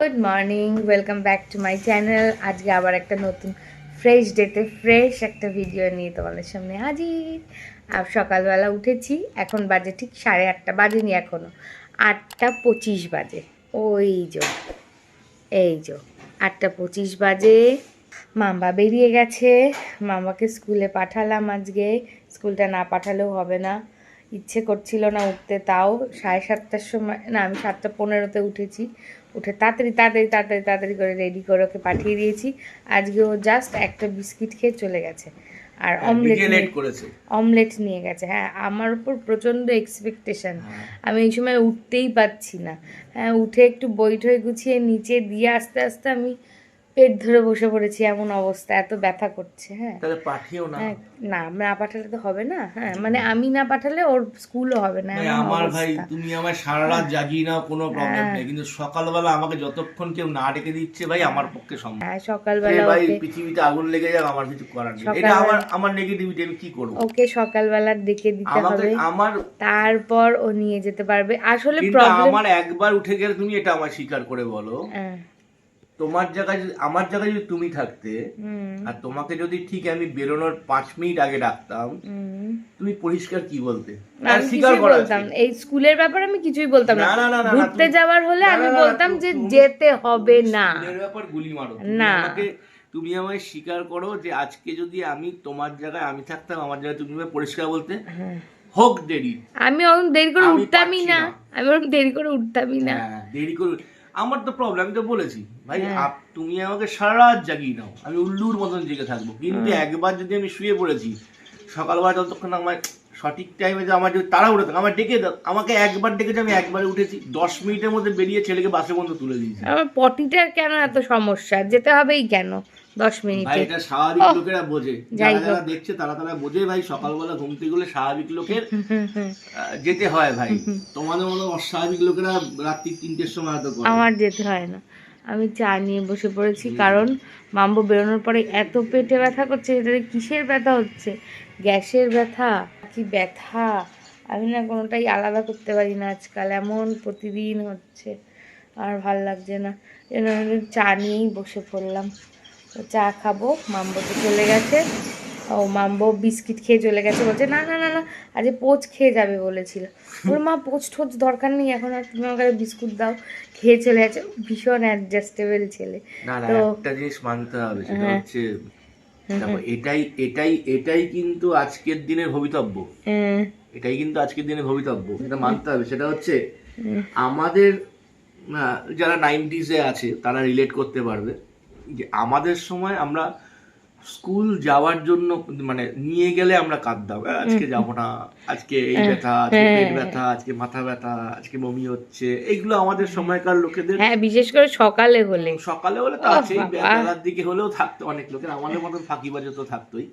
Good morning welcome back to my channel আজকে আবার একটা নতুন ফ্রেশ ডেতে ফ্রেশ একটা ভিডিও নিয়ে তোমাদের সামনে হাজির। আর সকালবেলা উঠেছি, এখন বাজে ঠিক সাড়ে আটটা, বাজেনি এখনও আটটা পঁচিশ বাজে। ওই যো, এই যো, আটটা পঁচিশ বাজে। মাম্বা বেরিয়ে গেছে। মামাকে স্কুলে পাঠালাম আজকে। স্কুলটা না পাঠালেও হবে না। ইচ্ছে করছিল না উঠতে, তাও সাড়ে সাতটার সময়, না আমি সাতটা পনেরোতে উঠেছি। উঠে তাড়াতাড়ি তাড়াতাড়ি তাড়াতাড়ি তাড়াতাড়ি করে রেডি করে ওকে পাঠিয়ে দিয়েছি। আজকে ও জাস্ট একটা বিস্কিট খেয়ে চলে গেছে। আর অমলেট করেছে। অমলেট নিয়ে গেছে। হ্যাঁ আমার উপর প্রচণ্ড এক্সপেকটেশন আমি এই সময় উঠতেই পারছি না। হ্যাঁ উঠে একটু বই টই গুছিয়ে নিচে দিয়ে আস্তে আস্তে আমি পেট ধরে বসে পড়েছি এমন অবস্থা এত ব্যথা করছে হ্যাঁ। তাহলে পাঠিও না। হ্যাঁ, না না পাঠালে তো হবে না হ্যাঁ মানে আমি না পাঠালে ওর স্কুলও হবে না আমার ভাই তুমি আমার সারা রাত জাগিয়ে নাও কোনো প্রবলেম হ্যাঁ। নেই কিন্তু সকালবেলা আমাকে যতক্ষণ কেউ না ডেকে দিচ্ছে ভাই আমার পক্ষে সম্ভব। হ্যাঁ সকালবেলা ভাই পৃথিবীতে আগুন লেগে যাক আমার কিছু করার নেই। এটা আমার আমার নেগেটিভিটি আমি কি করব? ওকে সকালবেলা ডেকে দিতে হবে আমার তারপর ও নিয়ে যেতে পারবে। আসলে প্রবলেম আমার একবার উঠে গেলে তুমি এটা আমার স্বীকার করে বলো। তোমার জায়গায় যদি আমার জায়গায় যদি তুমি থাকতে আর তোমাকে যদি ঠিক আমি বেরোনোর পাঁচ মিনিট আগে ডাকতাম তুমি পরিষ্কার কি বলতে? আমি স্বীকার করা এই স্কুলের ব্যাপারে আমি কিছুই বলতাম না। ঘুরতে যাওয়ার হলে আমি বলতাম যে যেতে হবে না। স্কুলের ব্যাপার গুলি মারো। না। আমাকে তুমি আমায় স্বীকার করো যে আজকে যদি আমি তোমার জায়গায় আমি থাকতাম আমার জায়গায় তুমি পরিষ্কার বলতে হ্যাঁ। হোক দেরি। আমি ওরকম দেরি করে উঠতামই না। আমি ওরকম দেরি করে উঠতামই না। হ্যাঁ দেরি করে আমার তো প্রবলেম আমি তো বলেছি। ভাই হ্যাঁ। আপ- তুমি আমাকে সারা রাত জাগিয়ে নাও আমি উল্লুর মতন জেগে থাকব। কিন্তু একবার যদি আমি শুয়ে পড়েছি সকালবেলা যতক্ষণ আমার সঠিক টাইমে যে আমার যদি তারা উঠে থাকে আমার ডেকে দাও। আমাকে একবার ডেকেছে আমি একবারে উঠেছি। দশ মিনিটের মধ্যে বেরিয়ে ছেলেকে বাসে বন্ধ তুলে দিয়েছি। আমার পটিটার কেন এত সমস্যা? যেতে হবেই কেন দশ ভাই এটা স্বাভাবিক লোকেরা বোঝে। যারা যারা দেখছে তারা তারা বোঝে ভাই সকালবেলা ঘুম থেকে গেলে স্বাভাবিক লোকের যেতে হয় ভাই। তোমাদের মতো অস্বাভাবিক লোকেরা রাত্রি তিনটের সময় হয়তো করে। আমার যেতে হয় না। আমি চা নিয়ে বসে পড়েছি কারণ মাম্বো বেরোনোর পরে এত পেটে ব্যথা করছে এটাতে কিসের ব্যথা হচ্ছে? গ্যাসের ব্যথা কি ব্যথা? আমি না কোনোটাই আলাদা করতে পারি না আজকাল। এমন প্রতিদিন হচ্ছে। আর ভালো লাগছে না। আমি চা নিয়েই বসে পড়লাম। তো চা খাব। মাম্বো তো চলে গেছে। ও মাম্বো বিস্কিট খেয়ে চলে গেছে। বলছে না না না না আজকে পোচ খেয়ে যাবে বলেছিল। ওর মা পোচ ঠোচ দরকার নেই। এখন আর তুমি আমাকে বিস্কুট দাও। খেয়ে চলে গেছে। ভীষণ অ্যাডজাস্টেবল ছেলে। তো- একটা জিনিস মানতে হবে। সেটা হ্যাঁ। হচ্ছে দেখো এটাই এটাই এটাই কিন্তু আজকের দিনের ভবিতব্য। এটাই কিন্তু আজকের দিনের ভবিতব্য। এটা মানতে হবে। সেটা হচ্ছে আমাদের যারা নাইনটিসে আছে তারা রিলেট করতে পারবে যে আমাদের সময় আমরা স্কুল যাওয়ার জন্য মানে নিয়ে গেলে আমরা কাঁদতাম "আহ, আজকে যাব না আজকে এই ব্যথা আজকে পেট ব্যথা আজকে মাথা ব্যথা আজকে বমি হচ্ছে। এইগুলো আমাদের সময়কার লোকেদের হ্যাঁ বিশেষ করে সকালে হলে। সকালে হলে তো আছেই বেলার দিকে হলেও থাকতো অনেক লোকের আমাদের মতন ফাঁকিবাজও তো থাকতোই।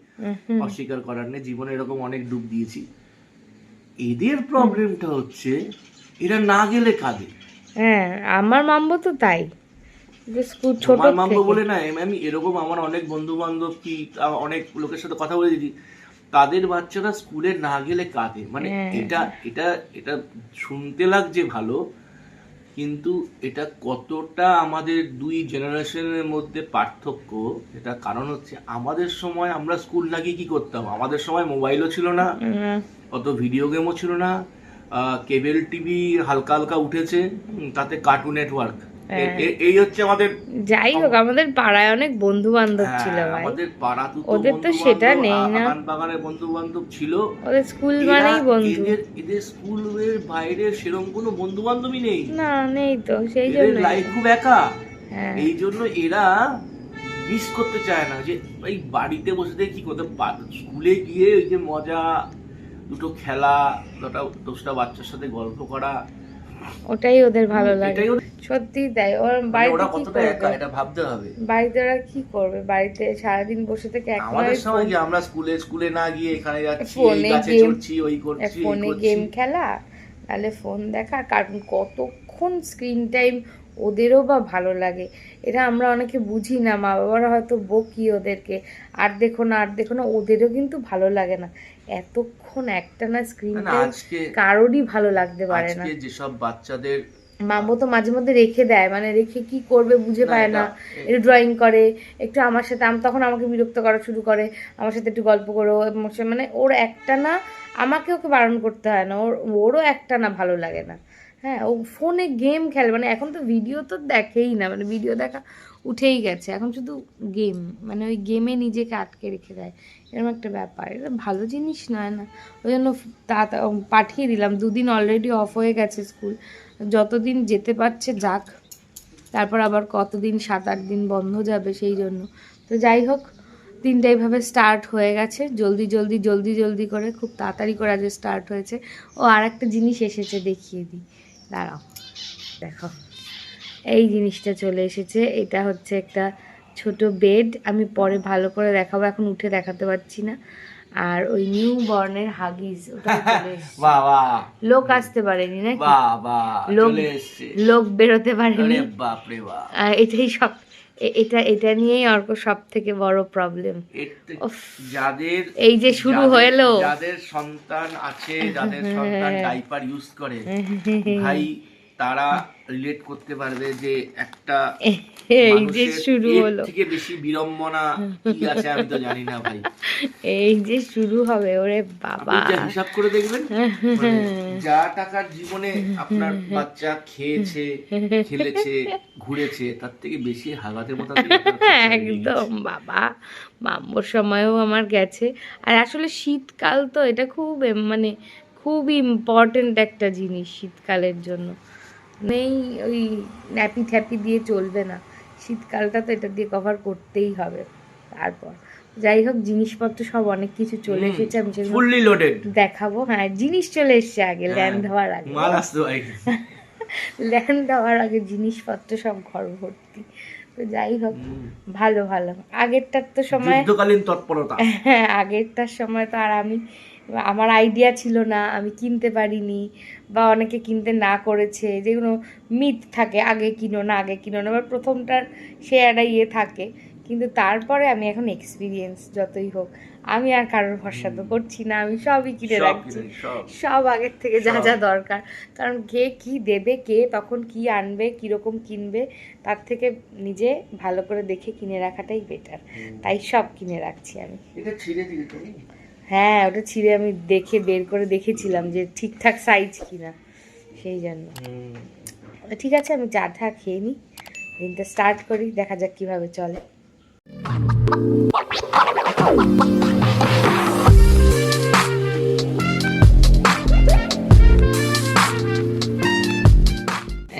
অস্বীকার করার নেই জীবনে এরকম অনেক ডুব দিয়েছি। এদের প্রবলেমটা হচ্ছে এরা না গেলে কাঁদে। হ্যাঁ আমার মাম্বো তো তাই। ছোট বলে না আমি এরকম আমার অনেক বন্ধু বান্ধব কি অনেক লোকের সাথে কথা বলেছি তাদের বাচ্চারা স্কুলে না গেলে কাঁদে মানে হ্যাঁ। এটা এটা এটা শুনতে লাগছে ভালো কিন্তু এটা কতটা আমাদের দুই জেনারেশনের মধ্যে পার্থক্য এটা কারণ হচ্ছে আমাদের সময় আমরা স্কুল না গিয়ে কি করতাম আমাদের সময় মোবাইলও ছিল না অত ভিডিও গেমও ছিল না কেবল টিভি হালকা হালকা উঠেছে তাতে কার্টুন নেটওয়ার্ক হ্যাঁ। এই হচ্ছে আমাদের যাই হোক আমাদের পাড়ায় অনেক বন্ধু বান্ধব ছিল হ্যাঁ, ভাই। আমাদের পাড়া তো ওদের তো সেটা নেই না। বাগানের বন্ধু বান্ধব ছিল। ওদের স্কুল মানেই বন্ধু। এদের এদের স্কুলের বাইরে সেরকম কোনো বন্ধু বান্ধবই নেই। না নেই তো সেই জন্য লাইফ খুব একা। হ্যাঁ। এই জন্য এরা মিস করতে চায় না। যে এই বাড়িতে বসে থেকে কি করতে বা- স্কুলে গিয়ে ওই যে মজা দুটো খেলা দুটা দশটা বাচ্চার সাথে গল্প করা ওটাই ওদের ভালো লাগে। সত্যি তাই ওর মানে বাড়িতে কি করবে? এটা ভাবতে হবে। বাড়িতে ওরা কি করবে? বাড়িতে সারাদিন বসে থেকে আমাদের সময় কি আমরা স্কুলে স্কুলে না গিয়ে এখানে যাচ্ছি এই game- চড়ছি ওই করছি ফোনে গেম খেলা তাহলে ফোন দেখা কারণ কতক্ষণ স্ক্রিন টাইম ওদেরও বা ভালো লাগে। এটা আমরা অনেকে বুঝি না মা বাবারা হয়তো বকি ওদেরকে। আর দেখো না আর দেখো না ওদেরও কিন্তু ভালো লাগে না। এতক্ষণ একটা না স্ক্রিন কারোরই ভালো লাগতে পারে না। যেসব বাচ্চাদের মাম্বো তো মাঝে মধ্যে রেখে দেয় মানে রেখে কি করবে বুঝে পায় না। একটু ড্রয়িং করে একটু আমার সাথে আমি তখন আমাকে বিরক্ত করা শুরু করে আমার সাথে একটু গল্প করো মানে ওর একটা না আমাকে ওকে বারণ করতে হয় না ওর ওরও একটা না ভালো লাগে না। হ্যাঁ ও ফোনে গেম খেলে মানে এখন তো ভিডিও তো দেখেই না মানে ভিডিও দেখা উঠেই গেছে। এখন শুধু গেম মানে ওই গেমে নিজেকে আটকে রেখে দেয় এরকম একটা ব্যাপার। এটা ভালো জিনিস নয় না। ওই জন্য তাড়াতাড়ি পাঠিয়ে দিলাম। দুদিন অলরেডি অফ হয়ে গেছে স্কুল যতদিন যেতে পারছে যাক, তারপর আবার কতদিন সাত আট দিন বন্ধ যাবে সেই জন্য। তো যাই হোক, দিনটা এইভাবে স্টার্ট হয়ে গেছে। জলদি জলদি জলদি জলদি করে, খুব তাড়াতাড়ি করে আজকে স্টার্ট হয়েছে। ও আর একটা জিনিস এসেছে দেখিয়ে দিই। দাঁড়াও দেখো। এই জিনিসটা চলে এসেছে। এটা হচ্ছে একটা ছোট বেড আমি পরে ভালো করে দেখাবো। এখন উঠে দেখাতে পারছি না। আর ওই নিউ বর্নের হাগিস ওটা লোক আসতে পারেনি নাকি? লোক লোক বেরোতে পারেনি। এটাই সব এটা এটা নিয়েই অর্ক সব থেকে বড় প্রবলেম যাদের এই যে শুরু হলো। যাদের সন্তান আছে যাদের সন্তান ডাইপার ইউজ করে ভাই তারা রিলেট করতে পারবে যে একটা এই যে শুরু হলো। থেকে বেশি বিড়ম্বনা কি আছে আমি তো জানি না ভাই। এই যে শুরু হবে ওরে বাবা। আপনি হিসাব করে দেখবেন মানে যা টাকার জীবনে আপনার বাচ্চা খেয়েছে খেলেছে ঘুরেছে তার থেকে বেশি হাগাতের মতো গেছে। একদম বাবা। মাম্বোর সময়ও আমার গেছে। আর আসলে শীতকাল তো এটা খুব মানে খুব ইম্পর্টেন্ট একটা জিনিস শীতকালের জন্য। নেই ওই ন্যাপি থ্যাপি দিয়ে চলবে না। শীতকালটা তো এটা দিয়ে কভার করতেই হবে তারপর। যাই হোক জিনিসপত্র সব অনেক কিছু চলে এসেছে আমি ফুললি লোডেড দেখাবো। হ্যাঁ জিনিস চলে এসছে আগে ল্যান্ড হওয়ার আগে। মাল আসতে ল্যান্ড হওয়ার আগে জিনিসপত্র সব ঘর ভর্তি। তো যাই হোক ভালো ভালো। আগেরটার তো সময় যুদ্ধকালীন তৎপরতা। হ্যাঁ আগেরটার সময় তো আর আমি আমার আইডিয়া ছিল না আমি কিনতে পারিনি বা অনেকে কিনতে না করেছে যেগুলো মিথ থাকে আগে কিনো না আগে কিনো না এবার প্রথমটার সে একটা ইয়ে থাকে। কিন্তু তারপরে আমি এখন এক্সপিরিয়েন্স যতই হোক আমি আর কারোর ভরসা তো করছি না আমি সবই কিনে রাখছি। সব। সব আগের থেকে যা যা দরকার। কারণ কে কি দেবে কে তখন কি আনবে কীরকম কিনবে তার থেকে নিজে ভালো করে দেখে কিনে রাখাটাই বেটার তাই সব কিনে রাখছি আমি। এটা ছিঁড়ে তুমি হ্যাঁ ওটা ছিঁড়ে আমি দেখে বের করে দেখেছিলাম যে ঠিকঠাক সাইজ কিনা সেই জন্য। ঠিক আছে আমি চা ঠা খেয়ে নিই দিনটা স্টার্ট করি দেখা যাক কীভাবে চলে।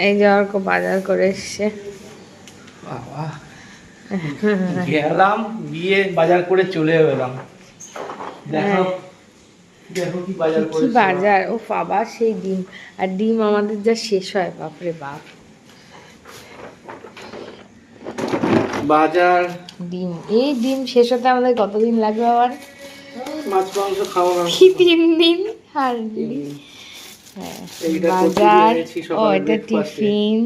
এই যে অর্ক বাজার করে এসছে। বাবা গেলাম গিয়ে বাজার করে চলে এলাম। কি বাজার কি বাজার? ও বাবা সেই ডিম। আর ডিম আমাদের যা শেষ হয় বাপরে বাপ। বাজার। ডিম। এই ডিম শেষ হতে আমাদের কতদিন লাগবে আবার মাছ মাংস খাওয়া তিন দিন? হার্ডলি হ্যাঁ বাজার। ও এটা। টিফিন।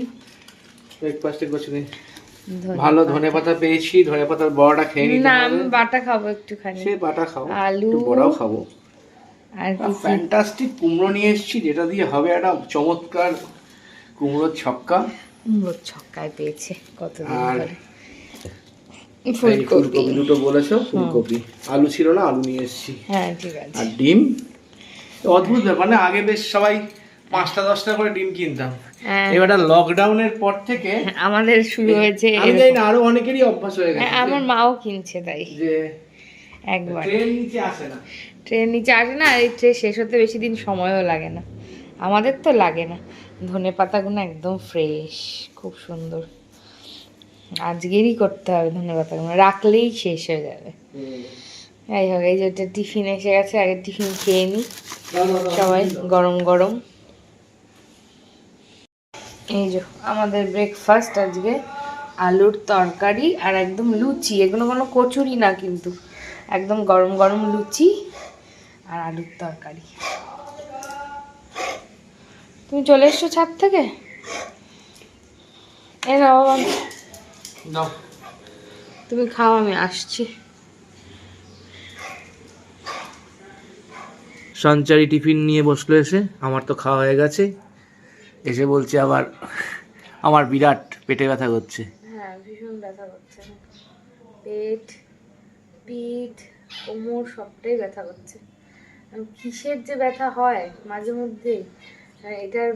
ব্রেকফাস্টে কচুরি ভালো ধনে পাতা পেয়েছি ধনে পাতার বড়াটা খেয়ে নিতে না আমি বাটা খাব একটু একটুখানি। সে বাটা খাও আলু। একটু বড়াও খাব। আর ফ্যান্টাস্টিক কুমড়ো নিয়ে এসেছি যেটা দিয়ে হবে একটা চমৎকার কুমড়োর ছক্কা। কুমড়োর ছক্কায় পেয়েছে কতদিন আর ফুলকপি। ফুলকপি দুটো বলেছ ফুলকপি। আলু ছিল না আলু নিয়ে এসেছি। হ্যাঁ ঠিক আছে। আর ডিম? অদ্ভুত ব্যাপার না আগে বেশ সবাই পাঁচটা দশটা করে ডিম কিনতাম। হ্যাঁ, এবার লকডাউনের পর থেকে আমাদের শুরু হয়েছে আমি জানি না আরও অনেকেরই অভ্যাস হয়ে হ্যাঁ, গেছে আমার মাও কিনছে তাই। যে একবার। ট্রেন নিচে আসে না। ট্রেন নিচে আসে না এই ট্রেন শেষ হতে বেশি দিন সময়ও লাগে না। আমাদের তো লাগে না ধনে পাতাগুলো একদম ফ্রেশ খুব সুন্দর। আজকেরই করতে হবে ধনে পাতাগুলো রাখলেই শেষ হয়ে যাবে। যাই হোক এই যে টিফিন এসে গেছে আগে টিফিন খেয়ে নিই সবাই গরম গরম। এই যে আমাদের ব্রেকফাস্ট আজকে আলুর তরকারি আর একদম লুচি এগুলো কোনো কচুরি না কিন্তু। একদম গরম গরম লুচি আর আলুর তরকারি। তুমি চলে এসছো ছাদ থেকে? এ না বাবা নাও তুমি খাও আমি আসছি। সঞ্চারি টিফিন নিয়ে বসল এসে আমার তো খাওয়া হয়ে গেছে। এসে বলছে আবার আমার বিরাট পেটে ব্যথা করছে। হ্যাঁ ভীষণ ব্যথা করছে। পেট পিঠ কোমর সবটাই ব্যথা করছে। কিসের যে ব্যথা হয় মাঝে মধ্যে এটার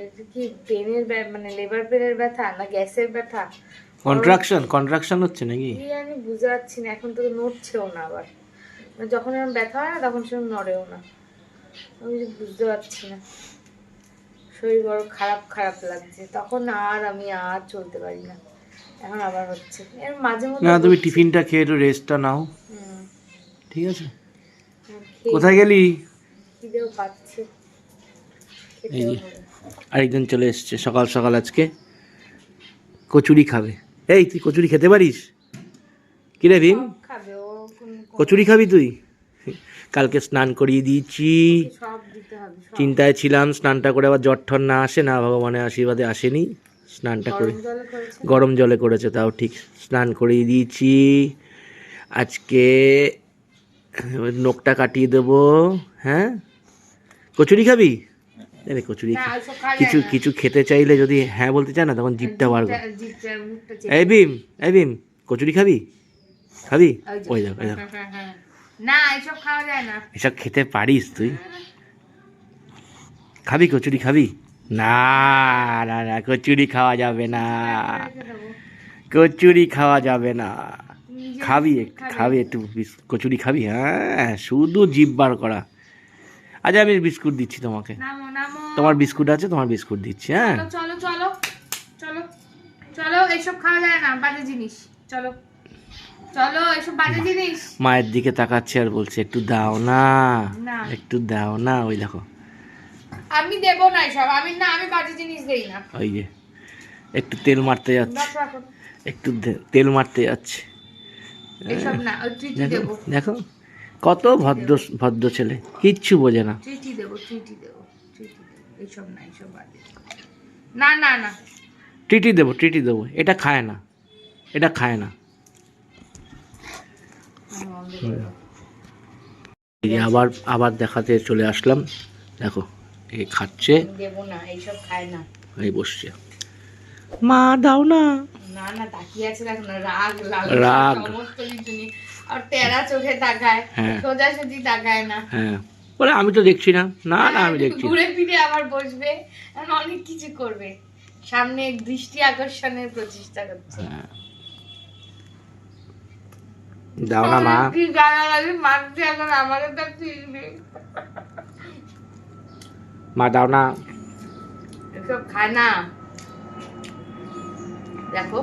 এটা কি পেনের মানে লেবার পেনের ব্যথা না গ্যাসের ব্যথা? কন্ট্রাকশন কন্ট্রাকশন হচ্ছে নাকি? আমি বুঝতে পারছি না এখন তো নড়ছেও না আবার। মানে যখন এরকম ব্যথা হয় না তখন সেরকম নড়েও না। আমি বুঝতে পারছি না। শরীর বড় খারাপ খারাপ লাগছে। তখন আর আমি আর চলতে পারি না। এখন আবার হচ্ছে। এর মাঝে মধ্যে না তুমি টিফিনটা খেয়ে একটু রেস্টটা নাও। ঠিক আছে? কোথায় গেলি? খিদেও পাচ্ছে। এই যে। আরেকজন চলে এসছে সকাল সকাল আজকে। কচুরি খাবে। এই তুই কচুরি খেতে পারিস? কি রে ভীম কচুরি খাবি তুই? কালকে স্নান করিয়ে দিয়েছি। চিন্তায় ছিলাম স্নানটা করে আবার জ্বর ঠর না আসে না ভগবানের আশীর্বাদে আসেনি স্নানটা করে। গরম জলে করেছে? তাও ঠিক স্নান করিয়ে দিয়েছি। আজকে নখটা কাটিয়ে দেবো হ্যাঁ? কচুরি খাবি? আরে কচুরি কিছু কিছু খেতে চাইলে যদি হ্যাঁ বলতে চায় না তখন বার মুখটা চেপে। এই ভীম এই ভীম কচুরি খাবি? খাবি? ওই যে। ওই দেখো হ্যাঁ, হ্যাঁ, হ্যাঁ। না এসব খাওয়া যায় না। এসব খেতে পারিস তুই? খাবি কচুরি খাবি? না না না কচুরি খাওয়া যাবে না। কচুরি খাওয়া যাবে না। খাবি খাবি। একটু কচুরি খাবি? হ্যাঁ শুধু জিভ বার করা। আচ্ছা আমি বিস্কুট দিচ্ছি তোমাকে। তোমার বিস্কুট আছে? তোমার বিস্কুট দিচ্ছি হ্যাঁ। চলো চলো চলো চলো খাওয়া যায় না বাজে জিনিস। চলো চলো এসব বাজে জিনিস। মায়ের দিকে তাকাচ্ছে আর বলছে একটু দাও না। একটু দাও না। ওই দেখো। আমি দেবো না এসব আমি না আমি বাজে জিনিস দেই না। ওই যে একটু তেল মারতে যাচ্ছে। একটু তেল মারতে যাচ্ছে। এসব না ওই দেখো দেখো কত ভদ্র ভদ্র ছেলে কিচ্ছু বোঝে না। ট্রিটি দেবো ট্রিটি দেবো ট্রিটি দেবো এইসব না এইসব বাজে। না না না। ট্রিটি দেবো ট্রিটি দেবো এটা খায় না এটা খায় না। আমি বন্ধ করে দেবো। এই যে আবার আবার দেখাতে চলে আসলাম। দেখো। এই খাচ্ছে। আমি না এইসব খায় না। এই বসছে। মা দাও না। না না তাকিয়ে আছে দেখো না রাগ লাল রাগ। সমস্ত কিছু নিয়ে। আর তেরা চোখে তাকায় হ্যাঁ। সোজাসুজি তাকায় না। হ্যাঁ। বলে আমি তো দেখছি না। না না আমি হ্যাঁ, দেখছি ঘুরে ফিরে আবার বসবে। এখন অনেক কিছু করবে। সামনে দৃষ্টি আকর্ষণের প্রচেষ্টা করছে। দাও না মা। কি গালাগালি মারছে এখন? আমাদের তো ঠিক নেই। মা দাও না এসব খায় না। দেখো।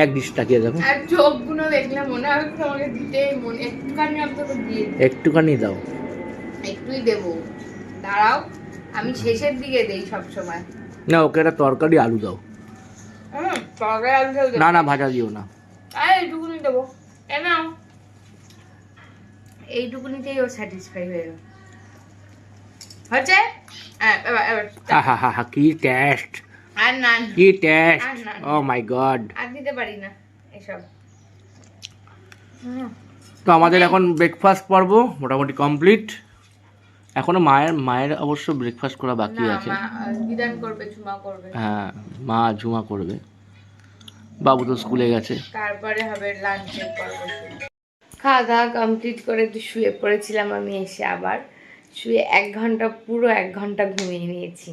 এক ডিশ তাকিয়ে দেখো। আর চোখগুলো দেখলে মনে হয় তোমাকে দিতেই মনে একটুখানি অন্তত দিয়ে একটুখানি দাও। একটুই দেবো। দাঁড়াও আমি শেষের দিকে দেই সব সময়। না ওকে একটা তরকারি আলু দাও। তরকারি আলু ঝোল না না ভাজা দিও না। আর এইটুকুনি দেবো। এ নাও। এইটুকুনিতেই ও স্যাটিসফাই হয়ে গেল। হচ্ছে কি টেস্ট আর না কি টেস্ট ও মাই গড আর দিতে পারি না এসব। তো আমাদের এখন ব্রেকফাস্ট পর্ব মোটামুটি কমপ্লিট এখনও মায়ের মায়ের অবশ্য ব্রেকফাস্ট করা বাকি আছে। বিধান করবে চুমা করবে। হ্যাঁ মা ঝুমা করবে। বাবু তো স্কুলে গেছে। তারপরে হবে লাঞ্চের পর্ব। খাওয়া দাওয়া কমপ্লিট করে একটু শুয়ে পড়েছিলাম আমি এসে আবার। শুয়ে এক ঘণ্টা, পুরো এক ঘণ্টা ঘুমিয়ে নিয়েছি।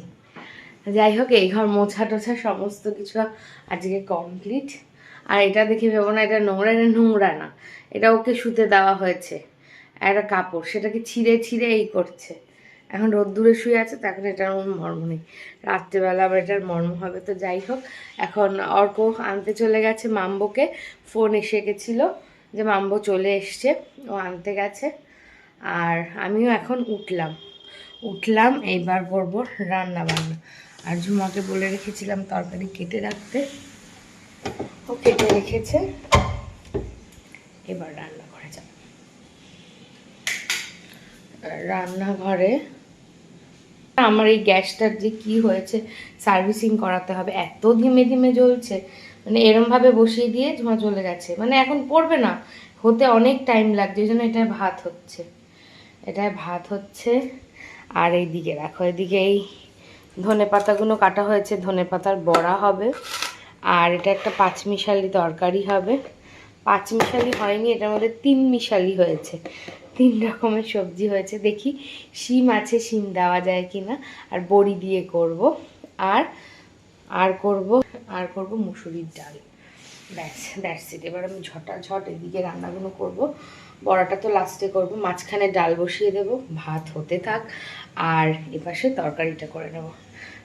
যাই হোক, এই ঘর মোছা টোছা সমস্ত কিছু আজকে কমপ্লিট আর এটা দেখে ভেবো না, এটা নোংরা এটা নোংরা না। এটা ওকে শুতে দেওয়া হয়েছে। একটা কাপড়, সেটাকে ছিঁড়ে ছিঁড়ে এই করছে। এখন রোদ্দুরে শুয়ে আছে, তো এখন এটার মর্ম নেই। রাত্রেবেলা আবার এটার মর্ম হবে, তো যাই হোক। এখন অর্ক আনতে চলে গেছে মাম্বোকে। ফোন এসে গেছিল যে মাম্বো চলে এসছে, ও আনতে গেছে। আর আমিও এখন উঠলাম। উঠলাম, এইবার করব রান্না বান্না। আর ঝুমাকে বলে রেখেছিলাম তরকারি কেটে রাখতে। ও কেটে রেখেছে। এবার রান্না করে যাব। রান্নাঘরে আমার এই গ্যাসটার যে কি হয়েছে, সার্ভিসিং করাতে হবে, এত ধীমে ধীমে জ্বলছে। মানে এরমভাবে বসিয়ে দিয়ে ধোঁয়া চলে গেছে মানে এখন পড়বে না, হতে অনেক টাইম লাগছে ওই জন্য এটা ভাত হচ্ছে। এটায় ভাত হচ্ছে। আর এইদিকে রাখো এদিকে এই ধনে পাতাগুলো কাটা হয়েছে, ধনে পাতার বড়া হবে। আর এটা একটা পাঁচমিশালি তরকারি হবে। পাঁচমিশালি হয়নি, এটার মধ্যে তিন মিশালি হয়েছে। তিন রকমের সবজি হয়েছে। দেখি শিম আছে, শিম দেওয়া যায় কিনা। আর বড়ি দিয়ে করব। আর আর করব আর করব মুসুরির ডাল। ব্যাস ইট এবার আমি ঝটা ঝট এদিকে রান্নাগুলো করব। বড়াটা তো লাস্টে করব। মাঝখানে ডাল বসিয়ে দেব। ভাত হতে থাক। আর এপাশে তরকারিটা করে নেব।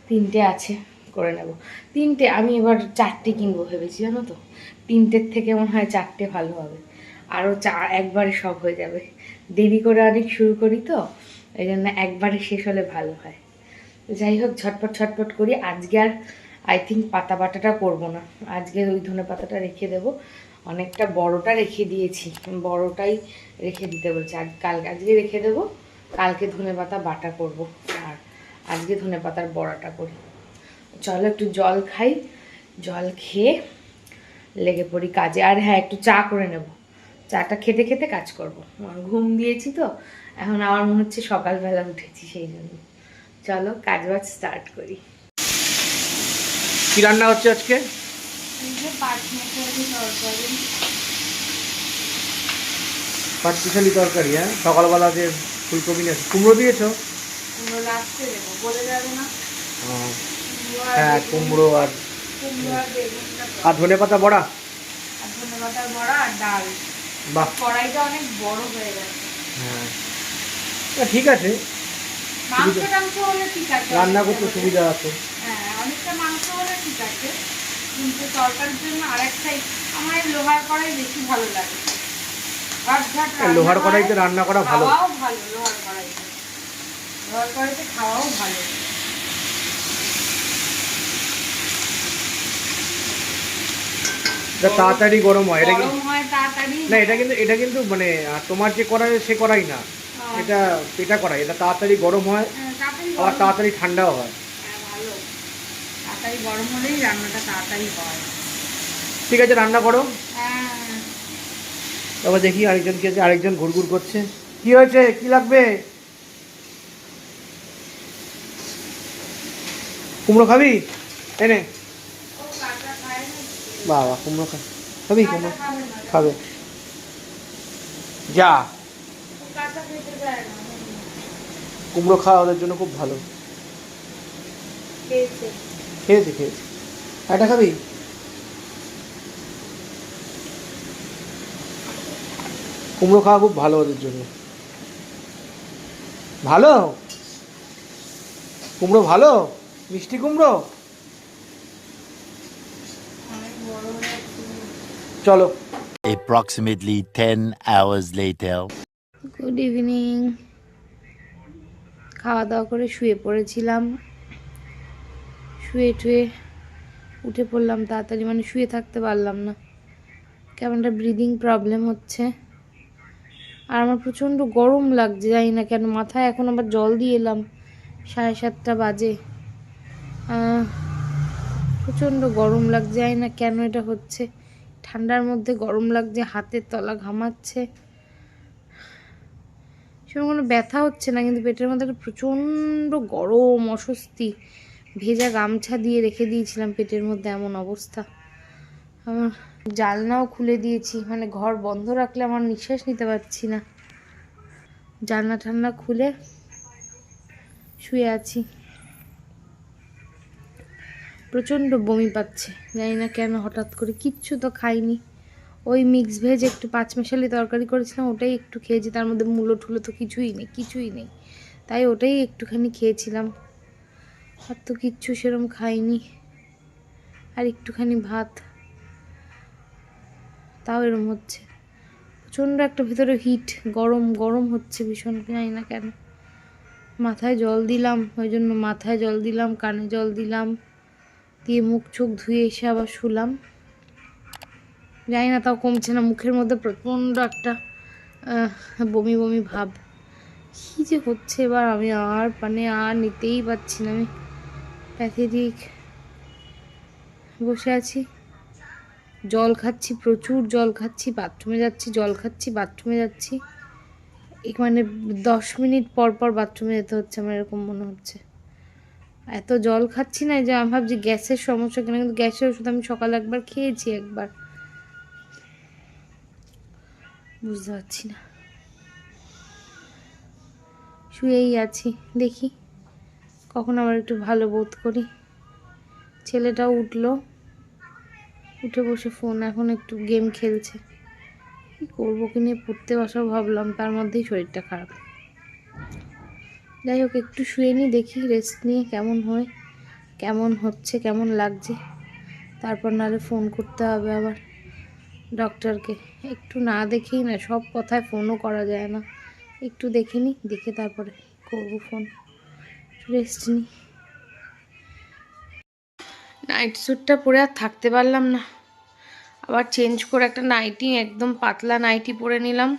তিনটে আছে, করে নেব। তিনটে, আমি এবার চারটে কিনবো ভেবেছি, জানো তো? তিনটের থেকে মনে হয় চারটে ভালো হবে। আরও চা, একবারে সব হয়ে যাবে। দেরি করে অনেক শুরু করি তো এই জন্য একবারে শেষ হলে ভালো হয়। যাই হোক, ঝটপট ঝটপট করি। আজকে আর আই থিঙ্ক পাতা বাটাটা করব না। আজকে ওই ধনে পাতাটা রেখে দেবো। অনেকটা বড়টা রেখে দিয়েছি। বড়টাই রেখে দিতে বলছি। আজ কাল আজকে রেখে দেবো। কালকে ধনে পাতা বাটা করব। আর আজকে ধনে পাতার বড়াটা করি। চলো একটু জল খাই। জল খেয়ে লেগে পড়ি কাজে। আর হ্যাঁ একটু চা করে নেব। চাটা খেতে খেতে কাজ করব। ঘুম দিয়েছি তো। এখন আমার মনে হচ্ছে সকালবেলা উঠেছি সেই জন্য। চলো, কাজ বাজ স্টার্ট করি। কি রান্না হচ্ছে আজকে? পাঁচমিশালি তরকারি হ্যাঁ? সকালবেলা যে ফুলকপি নিয়ে কুমড়ো দিয়েছ? হ্যাঁ কুমড়ো আর আর ধনে পাতা বড়া? আর ধনে পাতার বড়া আর ডাল। বাহ। কড়াইটা অনেক বড় হয়ে গেছে। হ্যাঁ। ঠিক আছে। ঠিক রান্না করতে সুবিধা আছে। হ্যাঁ অনেকটা মাংস হলে ঠিক আছে। কিন্তু তরকারির জন্য আরেকটাই আমার লোহার কড়াই বেশি ভালো লাগে। লোহার কড়াইতে রান্না করা ভালো। খাওয়াও ভালো লোহার কড়াইতে। লোহার কড়াইতে খাওয়াও ভালো। এটা তাড়াতাড়ি গরম হয় এটা কিন্তু গরম হয় তাড়াতাড়ি। না এটা কিন্তু এটা কিন্তু মানে তোমার যে কড়াই সে করাই না। হ্যাঁ, এটা এটা করাই এটা তাড়াতাড়ি গরম হয় হ্যাঁ, তাড়াতাড়ি আবার তাড়াতাড়ি ঠান্ডাও হয়। তাড়াতাড়ি গরম হলেই রান্নাটা তাড়াতাড়ি হয়। ঠিক আছে রান্না করো। হ্যাঁ। তারপর দেখি আরেকজন কি আছে আরেকজন ঘুরঘুর করছে। কি হয়েছে? কি লাগবে? কুমড়ো খাবি? এনে। বাবা কুমড়ো খা খাবি কুমড়ো? খাবে। যা। কুমড়ো খাওয়া ওদের জন্য খুব ভালো। খেয়েছে খেয়েছে এটা খাবি? কুমড়ো খাওয়া খুব ভালো ওদের জন্য। ভালো? কুমড়ো ভালো? মিষ্টি কুমড়ো? চলো। Approximately 10 hours later. Good evening খাওয়া দাওয়া করে শুয়ে পড়েছিলাম। শুয়ে টুয়ে উঠে পড়লাম তাড়াতাড়ি মানে শুয়ে থাকতে পারলাম না। কেমন একটা ব্রিদিং প্রবলেম হচ্ছে। আর আমার প্রচণ্ড গরম লাগছে, জানি না কেন। মাথায় এখন আবার জল দিয়ে এলাম, সাড়ে সাতটা বাজে। প্রচণ্ড গরম লাগছে, জানি না কেন এটা হচ্ছে। ঠান্ডার মধ্যে গরম লাগছে, হাতের তলা ঘামাচ্ছে। সেরকম কোনো ব্যথা হচ্ছে না, কিন্তু পেটের মধ্যে একটা প্রচণ্ড গরম, অস্বস্তি। ভেজা গামছা দিয়ে রেখে দিয়েছিলাম পেটের মধ্যে এমন অবস্থা। আমার জানলাও খুলে দিয়েছি মানে ঘর বন্ধ রাখলে আমার নিঃশ্বাস নিতে পারছি না। জানলা ঠান্ডা খুলে শুয়ে আছি। প্রচণ্ড বমি পাচ্ছে, জানি না কেন হঠাৎ করে, কিচ্ছু তো খাইনি। ওই মিক্স ভেজ একটু পাঁচমিশালি তরকারি করেছিলাম, ওটাই একটু খেয়েছি, তার মধ্যে মূলো ঠুলো তো কিছুই নেই কিছুই নেই। তাই ওটাই একটুখানি খেয়েছিলাম। আর তো কিচ্ছু সেরম খাইনি। আর একটুখানি ভাত। তাও এরম হচ্ছে। প্রচণ্ড একটা ভিতরে হিট গরম গরম হচ্ছে ভীষণ, জানি না কেন। মাথায় জল দিলাম, ওই জন্য মাথায় জল দিলাম, কানে জল দিলাম, দিয়ে মুখ চোখ ধুয়ে এসে আবার শুলাম। জানি না, তাও কমছে না, মুখের মধ্যে প্রচণ্ড একটা বমি বমি ভাব। কী যে হচ্ছে এবার, আমি আর মানে আর নিতেই পারছি না, আমি প্যাথেটিক। বসে আছি। জল খাচ্ছি, প্রচুর জল খাচ্ছি, বাথরুমে যাচ্ছি, জল খাচ্ছি, বাথরুমে যাচ্ছি। মানে দশ মিনিট পর পর বাথরুমে যেতে হচ্ছে আমার, এরকম মনে হচ্ছে। এত জল খাচ্ছি না যে আমি ভাবছি গ্যাসের সমস্যা কিনা, কিন্তু গ্যাসের ওষুধ আমি সকালে একবার খেয়েছি একবার। বুঝতে পারছি না। শুয়েই আছি, দেখি। কখন আবার একটু ভালো বোধ করি। ছেলেটাও উঠল, উঠে বসে ফোন এখন একটু গেম খেলছে। কি করব কি নিয়ে পড়তে বসাও ভাবলাম, তার মধ্যেই শরীরটা খারাপ। যাই হোক, একটু শুয়ে নিই দেখি রেস্ট নিয়ে কেমন হয়, কেমন হচ্ছে, কেমন লাগছে। তারপর নাহলে ফোন করতে হবে আবার ডক্টরকে একটু না দেখেই না, সব কথায় ফোনও করা যায় না। একটু দেখে নিই দেখে তারপরে করব ফোন রেস্ট নিই নাইট স্যুটটা পরে আর থাকতে পারলাম না। আবার চেঞ্জ করে একটা নাইটি একদম পাতলা নাইটি পরে নিলাম।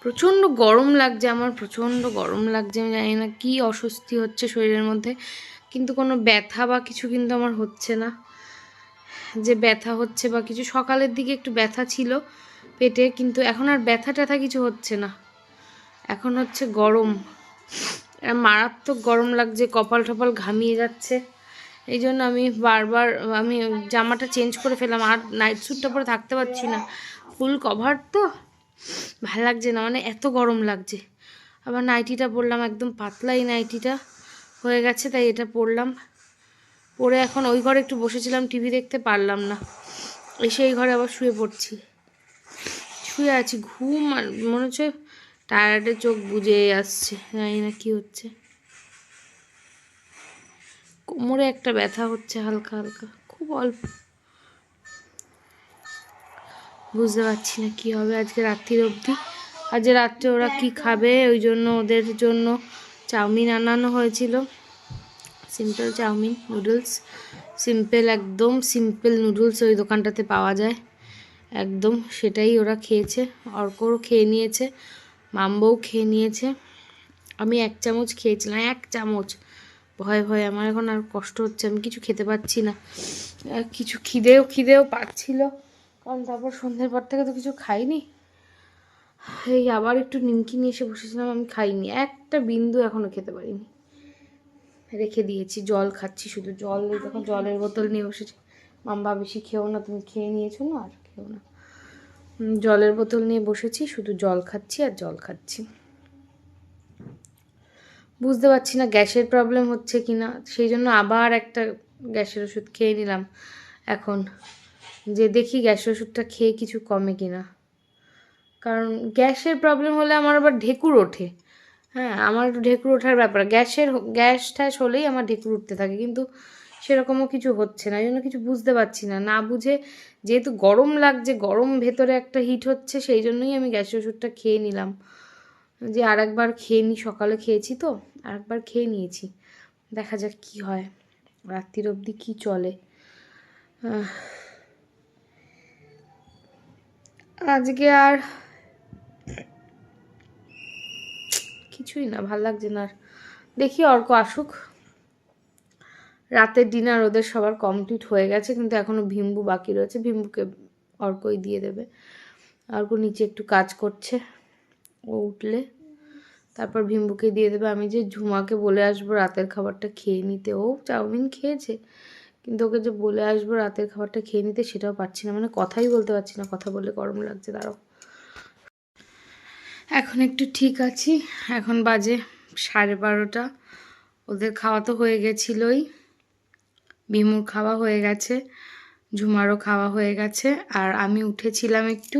প্রচণ্ড গরম লাগছে আমার, প্রচণ্ড গরম লাগছে, আমি জানি না কী অস্বস্তি হচ্ছে শরীরের মধ্যে। কিন্তু কোনো ব্যথা বা কিছু কিন্তু আমার হচ্ছে না। যে ব্যথা হচ্ছে বা কিছু, সকালের দিকে একটু ব্যথা ছিল পেটে, কিন্তু এখন আর ব্যথা ট্যাথা কিছু হচ্ছে না। এখন হচ্ছে গরম। মারাত্মক গরম লাগছে, কপাল টপাল ঘামিয়ে যাচ্ছে। এই জন্য আমি বারবার, আমি জামাটা চেঞ্জ করে ফেলাম আর নাইট স্যুটটা পরে থাকতে পারছি না। ফুল কভার তো? ভালো লাগছে না মানে এত গরম লাগছে। আবার নাইটিটা পরলাম, একদম পাতলা এই নাইটিটা হয়ে গেছে, তাই এটা পরলাম। পরে এখন ওই ঘরে একটু বসেছিলাম টিভি দেখতে পারলাম না। এসে এই ঘরে আবার শুয়ে পড়ছি। শুয়ে আছি, ঘুম আর মনে হচ্ছে টায়ার্ডে চোখ বুজে আসছে, জানি না কি হচ্ছে। কোমরে একটা ব্যথা হচ্ছে হালকা হালকা, খুব অল্প। বুঝতে পারছি না কি হবে আজকে রাত্রির অবধি। আজকে রাত্রে ওরা কি খাবে, ওই জন্য ওদের জন্য চাউমিন আনানো হয়েছিল। সিম্পল চাউমিন নুডলস সিম্পল একদম সিম্পল নুডলস ওই দোকানটাতে পাওয়া যায়। একদম সেটাই ওরা খেয়েছে অর্করও খেয়ে নিয়েছে। মাম্বও খেয়ে নিয়েছে। আমি এক চামচ খেয়েছিলাম, এক চামচ। ভয়ে ভয়ে, আমার এখন আর কষ্ট হচ্ছে, আমি কিছু খেতে পাচ্ছি না। কিছু খিদেও খিদেও পাচ্ছিল। কারণ তারপর সন্ধ্যের পর থেকে তো কিছু খাইনি। এই আবার একটু নিমকি নিয়ে এসে বসেছিলাম, আমি খাইনি। একটা বিন্দু এখনও খেতে পারিনি। রেখে দিয়েছি, জল খাচ্ছি শুধু। জল দেখো জলের বোতল নিয়ে বসেছি। মাম্বা বেশি খেও না, তুমি খেয়ে নিয়েছো না, আর খেও না। জলের বোতল নিয়ে বসেছি, শুধু জল খাচ্ছি আর জল খাচ্ছি। বুঝতে পারছি না গ্যাসের প্রবলেম হচ্ছে কি না, সেই জন্য আবার একটা গ্যাসের ওষুধ খেয়ে নিলাম। এখন যে দেখি গ্যাসের ওষুধটা খেয়ে কিছু কমে কি না। কারণ গ্যাসের প্রবলেম হলে আমার আবার ঢেকুর ওঠে। হ্যাঁ আমার ঢেকুর ওঠার ব্যাপার, গ্যাসের, গ্যাস ট্যাস হলেই আমার ঢেকুর উঠতে থাকে। কিন্তু সেরকমও কিছু হচ্ছে না এই জন্য কিছু বুঝতে পারছি না। না বুঝে যেহেতু গরম লাগছে, গরম ভেতরে একটা হিট হচ্ছে সেই জন্যই আমি গ্যাসের ওষুধটা খেয়ে নিলাম। যে আর একবার খেয়ে নিই সকালে খেয়েছি তো আর একবার খেয়ে নিয়েছি। দেখা যাক কি হয়। রাত্রির অবধি কি চলে। আজকে আর কিছুই না, ভালো লাগছে না আর। দেখি অর্ক আসুক। রাতের ডিনার ওদের সবার কমপ্লিট হয়ে গেছে, কিন্তু এখনও ভিম্বু বাকি রয়েছে, ভিম্বুকে অর্কই দিয়ে দেবে। অর্ক নিচে একটু কাজ করছে, ও উঠলে। তারপর ভিম্বুকে দিয়ে দেবে, আমি যে ঝুমাকে বলে আসব রাতের খাবারটা খেয়ে নিতে, ও চাউমিন খেয়েছে, কিন্তু ওকে যে বলে আসব রাতের খাবারটা খেয়ে নিতে সেটাও পারছি না মানে কথাই বলতে পারছি না, কথা বললে গরম লাগছে, দাঁড়াও। এখন একটু ঠিক আছি, এখন বাজে সাড়ে বারোটা, ওদের খাওয়া তো হয়ে গেছিলোই। বিমুর খাওয়া হয়ে গেছে, ঝুমারও খাওয়া হয়ে গেছে, আর আমি উঠেছিলাম একটু,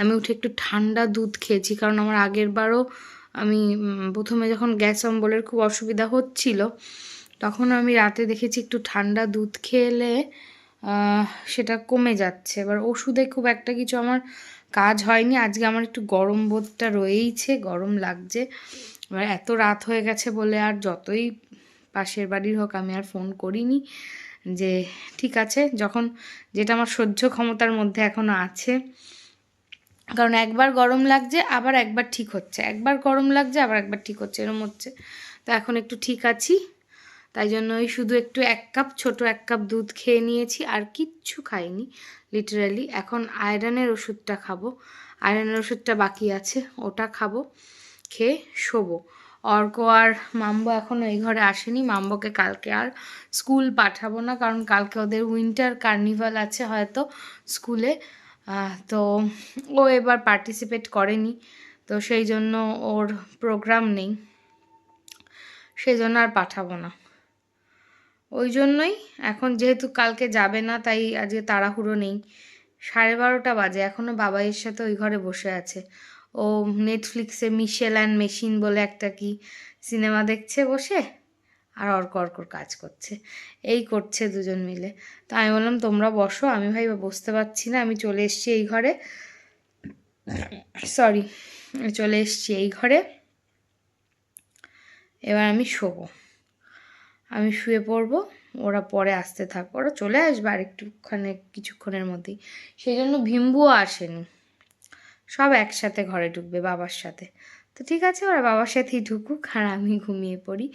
আমি উঠে একটু ঠান্ডা দুধ খেয়েছি, কারণ আমার আগের বারও আমি প্রথমে যখন গ্যাস অম্বলের খুব অসুবিধা হচ্ছিল, তখন আমি রাতে দেখেছি একটু ঠান্ডা দুধ খেলে সেটা কমে যাচ্ছে। এবার ওষুধে খুব একটা কিছু আমার কাজ হয়নি, আজকে আমার একটু গরম বোধটা রয়েইছে, গরম লাগছে। এবার এত রাত হয়ে গেছে বলে আর যতই পাশের বাড়ির হোক, আমি আর ফোন করিনি যে, ঠিক আছে। যখন যেটা আমার সহ্য ক্ষমতার মধ্যে এখনও আছে। কারণ একবার গরম লাগছে, আবার একবার ঠিক হচ্ছে। একবার গরম লাগছে, আবার একবার ঠিক হচ্ছে, এরম হচ্ছে। তো এখন একটু ঠিক আছি। তাই জন্য ওই শুধু একটু এক কাপ, ছোট এক কাপ দুধ খেয়ে নিয়েছি, আর কিচ্ছু খাইনি লিটারালি এখন আয়রনের ওষুধটা খাব। আয়রনের ওষুধটা বাকি আছে, ওটা খাব, খেয়ে শোবো। অর্ক আর মাম্বো এখনও এই ঘরে আসেনি। মাম্বোকে কালকে আর স্কুল পাঠাবো না, কারণ কালকে ওদের উইন্টার কার্নিভাল আছে হয়তো স্কুলে। তো ও এবার পার্টিসিপেট করেনি, তো সেই জন্য ওর প্রোগ্রাম নেই। সেই জন্য আর পাঠাবো না। ওই জন্যই এখন যেহেতু কালকে যাবে না, তাই আজকে তাড়াহুড়ো নেই। সাড়ে বারোটা বাজে এখনও বাবাইয়ের সাথে ওই ঘরে বসে আছে। ও নেটফ্লিক্সে মিশেল অ্যান্ড মেশিন বলে একটা কি সিনেমা দেখছে বসে আর অর্ক অর্কর কাজ করছে। এই করছে দুজন মিলে। তো আমি বললাম, তোমরা বসো, আমি ভাই বসতে পারছি না, আমি চলে এসেছি এই ঘরে। সরি চলে এসেছি এই ঘরে। এবার আমি শোবো। আমি শুয়ে পড়ব, ওরা পরে আসতে থাক, ওরা চলে আসবে আর একটুখানে কিছুক্ষণের মধ্যেই। সেই জন্য ভিম্বুও আসেনি। সব একসাথে ঘরে ঢুকবে বাবার সাথে। তো ঠিক আছে, ওরা বাবার সাথেই ঢুকুক আর আমি ঘুমিয়ে পড়ি।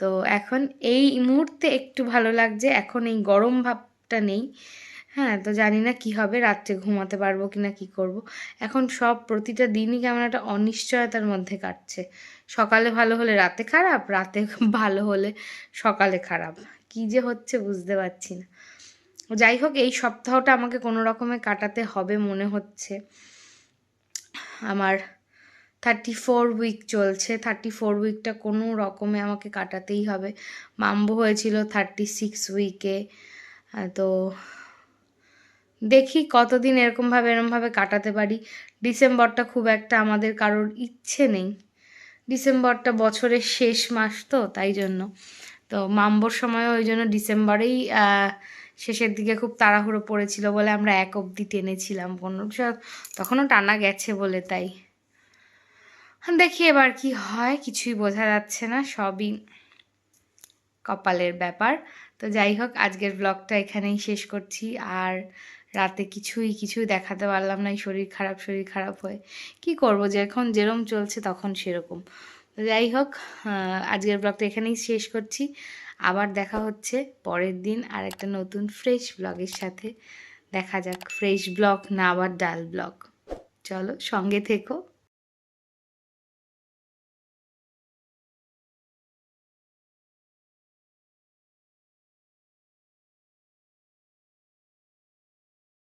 তো এখন এই মুহূর্তে একটু ভালো লাগছে, এখন এই গরম ভাবটা নেই। হ্যাঁ তো জানি না কি হবে, রাত্রে ঘুমাতে পারব কি না কী করব। এখন সব প্রতিটা দিনই কেমন একটা অনিশ্চয়তার মধ্যে কাটছে। সকালে ভালো হলে রাতে খারাপ, রাতে ভালো হলে সকালে খারাপ। কী যে হচ্ছে বুঝতে পারছি না। যাই হোক, এই সপ্তাহটা আমাকে কোনো রকমে কাটাতে হবে মনে হচ্ছে। আমার থার্টি ফোর উইক চলছে। থার্টি ফোর উইকটা কোনো রকমে আমাকে কাটাতেই হবে। মাম্বো হয়েছিল থার্টি সিক্স উইকে তো দেখি কতদিন এরকমভাবে এরকমভাবে কাটাতে পারি। ডিসেম্বরটা খুব একটা আমাদের কারোর ইচ্ছে নেই। ডিসেম্বরটা বছরের শেষ মাস তো, তাই জন্য। তো মাম্বোর সময়ও ওই জন্য ডিসেম্বরেই শেষের দিকে খুব তাড়াহুড়ো পড়েছিল বলে আমরা এক অবধি টেনেছিলাম স- তখনও টানা গেছে বলে তাই। দেখি এবার কি হয়, কিছুই বোঝা যাচ্ছে না, সবই কপালের ব্যাপার। তো যাই হোক, আজকের ব্লগটা এখানেই শেষ করছি। আর রাতে কিছুই কিছুই দেখাতে পারলাম না শরীর খারাপ শরীর খারাপ হয়ে। কি করব যখন যেরম চলছে তখন সেরকম। তো যাই হোক আজকের ব্লগটা এখানেই শেষ করছি। আবার দেখা হচ্ছে পরের দিন আর একটা নতুন ফ্রেশ ব্লগের সাথে। দেখা যাক ফ্রেশ ব্লগ না আবার ডাল ব্লগ চলো সঙ্গে থেকো।